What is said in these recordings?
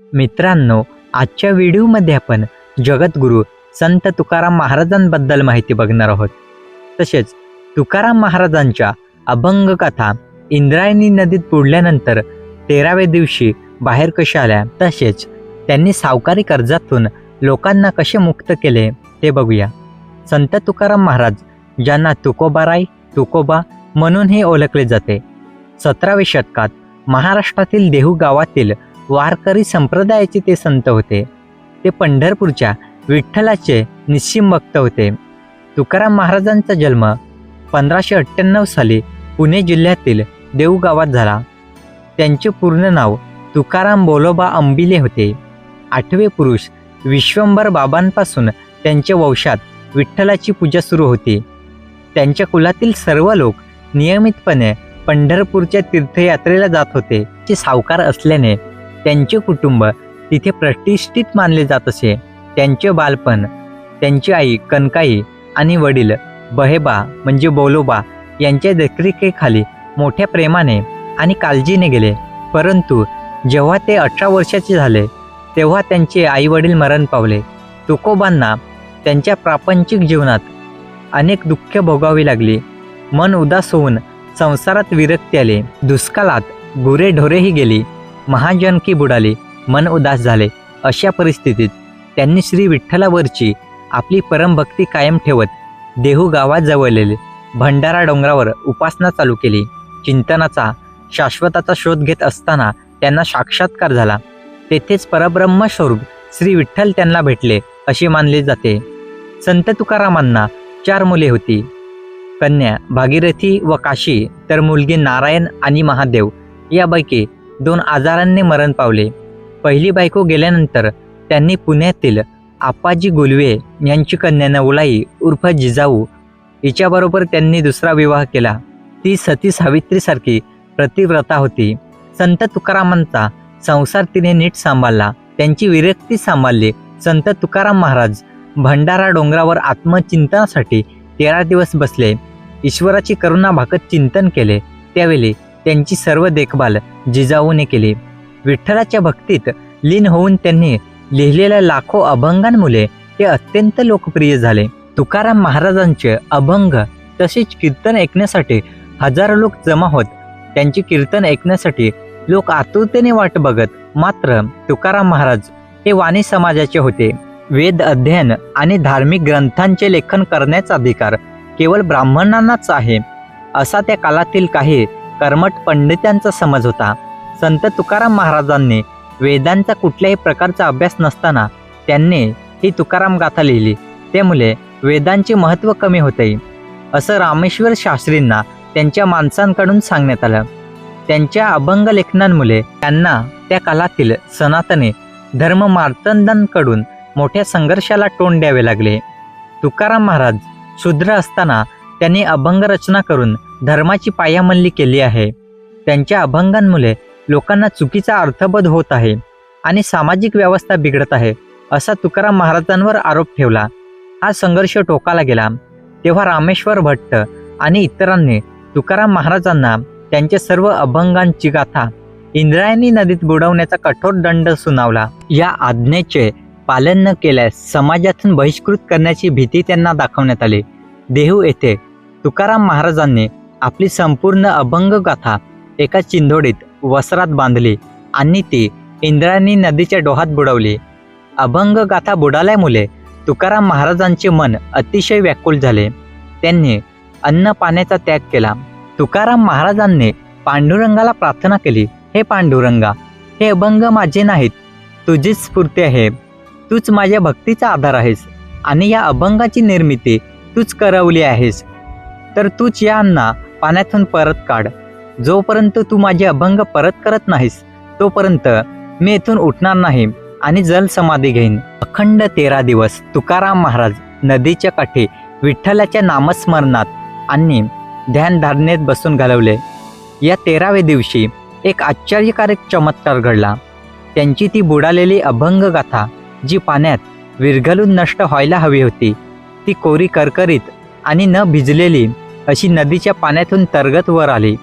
मित्रांनो आजच्या व्हिडिओमध्ये आपण जगद्गुरू संत तुकाराम महाराजांबद्दल माहिती बघणार आहोत. तसेच तुकाराम महाराजांच्या अभंग कथा इंद्रायणी नदीत बुडल्यानंतर तेराव्या दिवशी बाहेर कशा आल्या तसेच त्यांनी सावकारी कर्जातून लोकांना कसे मुक्त केले ते बघूया. संत तुकाराम महाराज ज्यांना तुकोबाराय तुकोबा म्हणूनही ओळखले जाते सतराव्या शतकात महाराष्ट्रातील देहू गावातील वारकरी संप्रदायाचे ते संत होते. ते पंढरपूरच्या विठ्ठलाचे निश्चिम भक्त होते. तुकाराम महाराजांचा जन्म पंधराशे अठ्ठ्याण्णव साली पुणे जिल्ह्यातील देवगावात झाला. त्यांचे पूर्ण नाव तुकाराम बोलोबा अंबिले होते. आठवे पुरुष विश्वंभर बाबांपासून त्यांच्या वंशात विठ्ठलाची पूजा सुरू होती. त्यांच्या कुलातील सर्व लोक नियमितपणे पंढरपूरच्या तीर्थयात्रेला जात होते. ते सावकार असल्याने त्यांचे कुटुंब तिथे प्रतिष्ठित मानले जात असे. त्यांचे बालपण त्यांची आई कनकाई आणि वडील बहेबा म्हणजे बोलोबा यांच्या देखरेखीखाली मोठ्या प्रेमाने आणि काळजीने गेले. परंतु जेव्हा ते अठरा वर्षाचे झाले तेव्हा त्यांचे आई वडील मरण पावले. तुकोबांना त्यांच्या प्रापंचिक जीवनात अनेक दुःख भोगावी लागली. मन उदास होऊन संसारात विरक्ती आली. दुष्काळात गुरे ढोरेही महाजनकी बुडाली मन उदास झाले. अशा परिस्थितीत त्यांनी श्री विठ्ठलावरची आपली परमभक्ती कायम ठेवत देहू गावात जवळलेले भंडारा डोंगरावर उपासना चालू केली. चिंतनाचा शाश्वताचा शोध घेत असताना त्यांना साक्षात्कार झाला. तेथेच परब्रह्म स्वरूप श्री विठ्ठल त्यांना भेटले असे मानले जाते. संत तुकारामांना चार मुले होती. कन्या भागीरथी व काशी तर मुलगी नारायण आणि महादेव यापैकी दोन आजारांनी मरण पावले. पहिली बायको गेल्यानंतर त्यांनी पुण्यातील आप्पाजी गुलवे यांची कन्या नवलाई उर्फ जिजाऊ हिच्याबरोबर त्यांनी दुसरा विवाह केला. ती सती सावित्रीसारखी प्रतिव्रता होती. संत तुकारामांचा संसार तिने नीट सांभाळला. त्यांची विरक्ती सांभाळली. संत तुकाराम महाराज भंडारा डोंगरावर आत्मचिंतनासाठी तेरा दिवस बसले. ईश्वराची करुणा भाकत चिंतन केले. त्यावेळी त्यांची सर्व देखभाल जिजाऊने केली. विठ्ठलाच्या भक्तीत लीन होऊन त्यांनी लिहिलेल्या लाखो अभंगांमुळे ते अत्यंत लोकप्रिय झाले. तुकाराम महाराजांचे अभंग तसेच कीर्तन ऐकण्यासाठी हजारो लोक जमा होत. त्यांची कीर्तन ऐकण्यासाठी लोक आतुरतेने वाट बघत मात्र तुकाराम महाराज हे वाणी समाजाचे होते. वेद अध्ययन आणि धार्मिक ग्रंथांचे लेखन करण्याचा अधिकार केवळ ब्राह्मणांनाच आहे. असा त्या काळातील काही कर्मठ पंडितांचा समज होता. संत तुकाराम महाराजांनी वेदांचा कुठल्याही प्रकारचा अभ्यास नसताना त्यांनी ही तुकाराम गाथा लिहिली. त्यामुळे वेदांचे महत्त्व कमी होते. असं रामेश्वर शास्त्रींना त्यांच्या माणसांकडून सांगण्यात आलं. त्यांच्या अभंग लेखनांमुळे त्यांना त्या काळातील सनातने धर्म मार्तंडांकडून मोठ्या संघर्षाला तोंड द्यावे लागले. तुकाराम महाराज शूद्र असताना त्यांनी अभंग रचना करून धर्माची पायामल्ली केली आहे. त्यांच्या अभंगांमुळे लोकांना चुकीचा अर्थबोध होत आहे आणि सामाजिक व्यवस्था बिघडत आहे असा तुकाराम महाराजांवर आरोप ठेवला. हा संघर्ष टोकाला गेला. तेव्हा रामेश्वर भट्ट आणि इतरांनी तुकाराम महाराजांना त्यांच्या सर्व अभंगांची गाथा इंद्रायणी नदीत बुडवण्याचा कठोर दंड सुनावला. या आज्ञेचे पालन न केल्यास समाजातून बहिष्कृत करण्याची भीती त्यांना दाखवण्यात आली. देहू येथे तुकाराम महाराजांनी आपली संपूर्ण अभंग गाथा एका चिंधोडीत वस्त्रात बांधली आणि ती इंद्रायणी नदीच्या डोहात बुडवली. अभंग गाथा बुडाल्यामुळे तुकाराम महाराजांचे मन अतिशय व्याकुल झाले. त्यांनी अन्न पाण्याचा त्याग केला. तुकाराम महाराजांनी पांडुरंगाला प्रार्थना केली हे पांडुरंगा हे अभंग माझे नाहीत. तुझीच स्फूर्ती आहे. तूच माझ्या भक्तीचा आधार आहेस आणि या अभंगाची निर्मिती तूच करवली आहेस. तर तूच या अन्ना पाण्यातून परत काढ. जोपर्यंत तू माझे अभंग परत करत नाहीस तोपर्यंत मी येथून उठणार नाही आणि जल समाधी घेईन. अखंड तेरा दिवस तुकाराम महाराज नदीच्या काठी विठ्ठलाच्या नामस्मरणात आणि ध्यानधारणेत बसून घालवले. या तेराव्या दिवशी एक आश्चर्यकारक चमत्कार घडला. त्यांची ती बुडालेली अभंग गाथा जी पाण्यात विरघळून नष्ट व्हायला हवी होती ती कोरी करकरीत आणि न भिजलेली अशी नदीच्या पाण्यातून तरगत वर आली.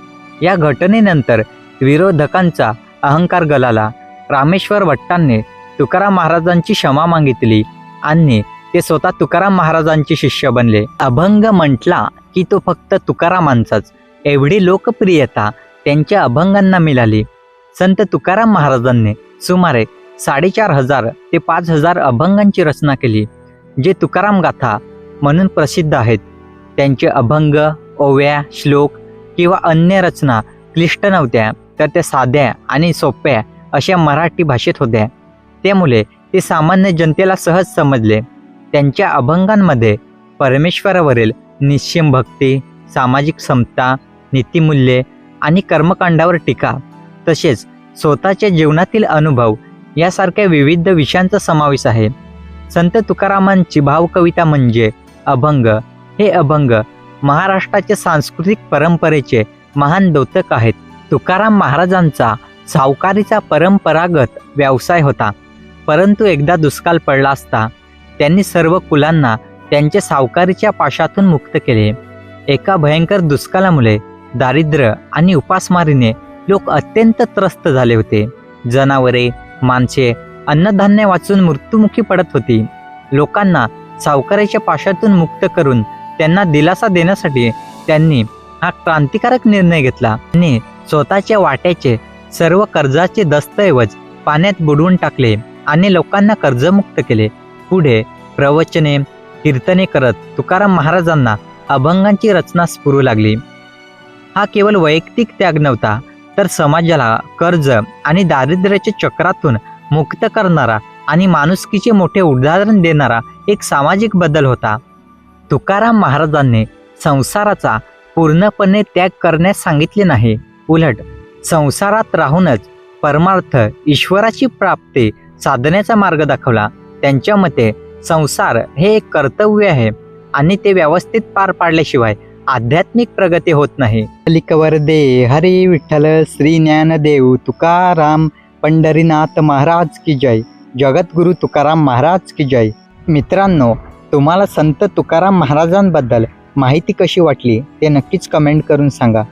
या घटनेनंतर विरोधकांचा अहंकार गलाला. रामेश्वर भट्टांनी तुकाराम महाराजांची क्षमा मागितली आणि ते स्वतः तुकाराम महाराजांचे शिष्य बनले. अभंग म्हटला की तो फक्त तुकारामांचाच. एवढी लोकप्रियता त्यांच्या अभंगांना मिळाली. संत तुकाराम महाराजांनी सुमारे साडेचार हजार ते पाच हजार अभंगांची रचना केली जे तुकाराम गाथा म्हणून प्रसिद्ध आहेत. त्यांचे अभंग ओव्या श्लोक किंवा अन्य रचना क्लिष्ट नव्हत्या तर त्या साध्या आणि सोप्या अशा मराठी भाषेत होत्या. त्यामुळे ते सामान्य जनतेला सहज समजले. त्यांच्या अभंगांमध्ये परमेश्वरावरील निश्चिम भक्ती सामाजिक समता नीतिमूल्ये आणि कर्मकांडावर टीका तसेच स्वतःच्या जीवनातील अनुभव यासारख्या विविध विषयांचा समावेश आहे. संत तुकारामांची भावकविता म्हणजे अभंग हे अभंग महाराष्ट्राच्या सांस्कृतिक परंपरेचे महान द्योतक आहेत. तुकाराम महाराजांचा सावकारीचा परंपरागत व्यवसाय होता. परंतु एकदा दुष्काळ पडला असता त्यांनी सर्व कुलांना त्यांचे सावकारीच्या पाशातून मुक्त केले. एका भयंकर दुष्काळामुळे दारिद्र्य आणि उपासमारीने लोक अत्यंत त्रस्त झाले होते. जनावरे माणसे अन्नधान्य वाचून मृत्युमुखी पडत होती. लोकांना सावकाराच्या पाशातून मुक्त करून त्यांना दिलासा देण्यासाठी त्यांनी हा क्रांतिकारक निर्णय घेतला. आणि स्वतःच्या वाट्याचे सर्व कर्जाचे दस्तऐवज पाण्यात बुडवून टाकले आणि लोकांना कर्जमुक्त केले. पुढे प्रवचने कीर्तने करत तुकाराम महाराजांना अभंगांची रचना स्फुरू लागली. हा केवळ वैयक्तिक त्याग नव्हता तर समाजाला कर्ज आणि दारिद्र्याच्या चक्रातून मुक्त करणारा आणि माणुसकीचे मोठे उदाहरण देणारा एक सामाजिक बदल होता. तुकाराम महाराजांनी संसाराचा पूर्णपणे त्याग करण्यास सांगितले नाही. उलट संसारात राहूनच परमार्थ ईश्वराची प्राप्ती साधण्याचा मार्ग दाखवला. त्यांच्या मते संसार हे एक कर्तव्य आहे आणि ते व्यवस्थित पार पाडल्याशिवाय आध्यात्मिक प्रगती होत नाही. लिकवर दे हरी विठ्ठल श्री ज्ञानदेव तुकाराम पंढरीनाथ महाराज की जय. जगद्गुरु तुकाराम महाराज की जय. मित्रांनो तुम्हाला संत तुकाराम महाराजांबद्दल माहिती कशी वाटली ते नक्कीच कमेंट करून सांगा.